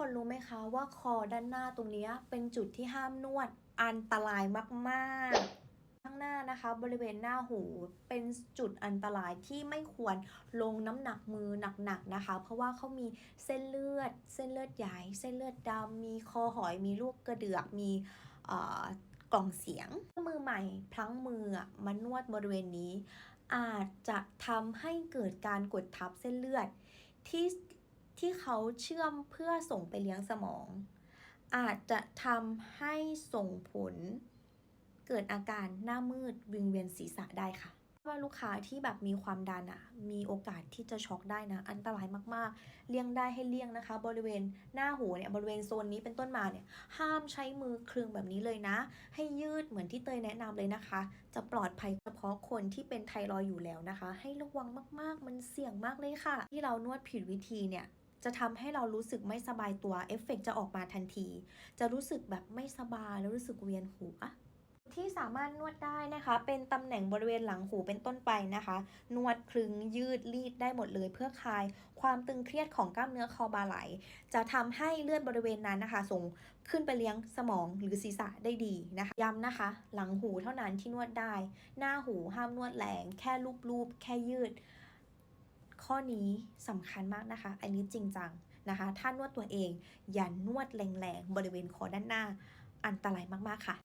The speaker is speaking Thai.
คนรู้ไหมคะว่าคอด้านหน้าตรงนี้เป็นจุดที่ห้ามนวดอันตรายมากๆ ข้างหน้านะคะบริเวณหน้าหูเป็นจุดอันตรายที่ไม่ควรลงน้ำหนักมือหนักๆนะคะ เพราะว่าเขามีเส้นเลือด เส้นเลือดใหญ่เส้นเลือดดำมีคอหอยมีลูกกระเดือกมีอ่อกล่องเสียงมือใหม่พลั้งมือมานวดบริเวณนี้ อาจจะทำให้เกิดการกดทับเส้นเลือดที่ ที่เขาเชื่อมเพื่อส่งไปเลี้ยงสมอง อาจจะทำให้ส่งผล เกิดอาการหน้ามืดวิงเวียนศีรษะได้ค่ะว่าลูกค้าที่แบบมีความดันอะมีโอกาสที่จะช็อกได้นะ อันตรายมากๆ เลี่ยงได้ให้เลี่ยงนะคะ บริเวณหน้าหูเนี่ยบริเวณโซนนี้เป็นต้นมาเนี่ย ห้ามใช้มือคลึงแบบนี้เลยนะ ให้ยืดเหมือนที่เตยแนะนำเลยนะคะ จะปลอดภัยเฉพาะคนที่เป็นไทรอยอยู่แล้วนะคะ ให้ระวังมากๆ มันเสี่ยงมากเลยค่ะ ที่เรานวดผิดวิธีเนี่ย จะทำให้เรารู้สึกไม่สบายตัวเอฟเฟกต์จะออกมาทันที จะรู้สึกแบบไม่สบายแล้วรู้สึกเวียนหัวที่สามารถนวดได้นะคะ เป็นตำแหน่งบริเวณหลังหูเป็นต้นไปนะคะ นวดคลึงยืดรีดได้หมดเลย เพื่อคลายความตึงเครียดของกล้ามเนื้อคอบาไหล จะทำให้เลือดบริเวณนั้นนะคะ ส่งขึ้นไปเลี้ยงสมองหรือศีรษะได้ดีนะคะย้ำนะคะ หลังหูเท่านั้นที่นวดได้ หน้าหูห้ามนวดแรงแค่ลูบๆแค่ยืด ข้อนี้สำคัญมากนะคะ อันนี้จริงจังนะคะ ถ้านวดตัวเองอย่านวดแรงๆ บริเวณคอด้านหน้า อันตรายมากๆค่ะ